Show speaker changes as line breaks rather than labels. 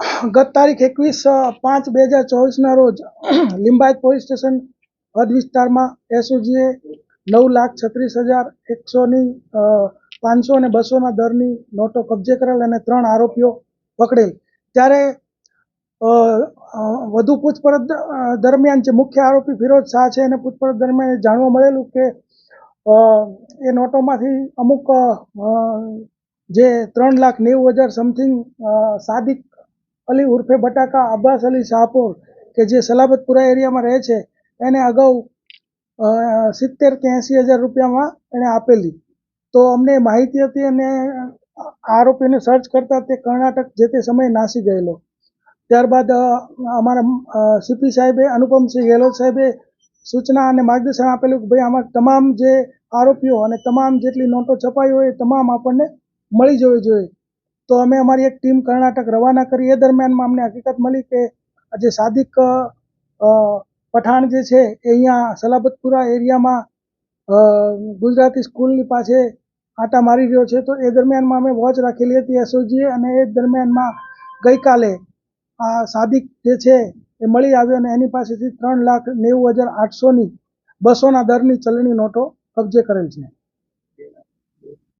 ગત તારીખ એકવીસ પાંચ બે હજાર ચોવીસના રોજ લિંબાયત પોલીસ સ્ટેશન હદ વિસ્તારમાં એસઓજીએ નવ લાખ છત્રીસ હજાર એકસોની પાંચસો અને બસોના દરની નોટો કબજે કરેલ અને ત્રણ આરોપીઓ પકડેલ. ત્યારે વધુ પૂછપરછ દરમિયાન જે મુખ્ય આરોપી ફિરોજ શાહ છે એને પૂછપરછ દરમિયાન જાણવા મળેલું કે એ નોટોમાંથી અમુક જે ત્રણ લાખ નેવું હજાર સમથિંગ સાદિક અલી ઉર્ફે બટાકા અબ્બાસ અલી શાહપુર, કે જે સલાબતપુરા એરિયામાં રહે છે, એને અગાઉ સિત્તેર કે એંસી હજાર રૂપિયામાં એણે આપેલી. તો અમને માહિતી હતી અને આરોપીને સર્ચ કરતા તે કર્ણાટક જે તે સમયે નાસી ગયેલો. ત્યારબાદ અમારા સીપી સાહેબે અનુપમસિંહ ગેહલોત સાહેબે સૂચના અને માર્ગદર્શન આપેલું કે ભાઈ આમાં તમામ જે આરોપીઓ અને તમામ જેટલી નોટો છપાઈ હોય એ તમામ આપણને મળી જવી જોઈએ. તો અમે અમારી એક ટીમ કર્ણાટક રવાના કરી. એ દરમિયાનમાં અમને હકીકત મળી કે આ જે સાદિક પઠાણ જે છે એ અહીંયા સલાબતપુરા એરિયામાં ગુજરાતી સ્કૂલની પાસે આટા મારી રહ્યો છે. તો એ દરમિયાનમાં અમે વોચ રાખેલી હતી એસઓજીએ અને એ દરમિયાનમાં ગઈકાલે આ સાદિક જે છે એ મળી આવ્યો અને એની પાસેથી ત્રણ લાખ નેવું હજાર આઠસોની બસોના દરની ચલણી નોટો કબજે કરેલ છે.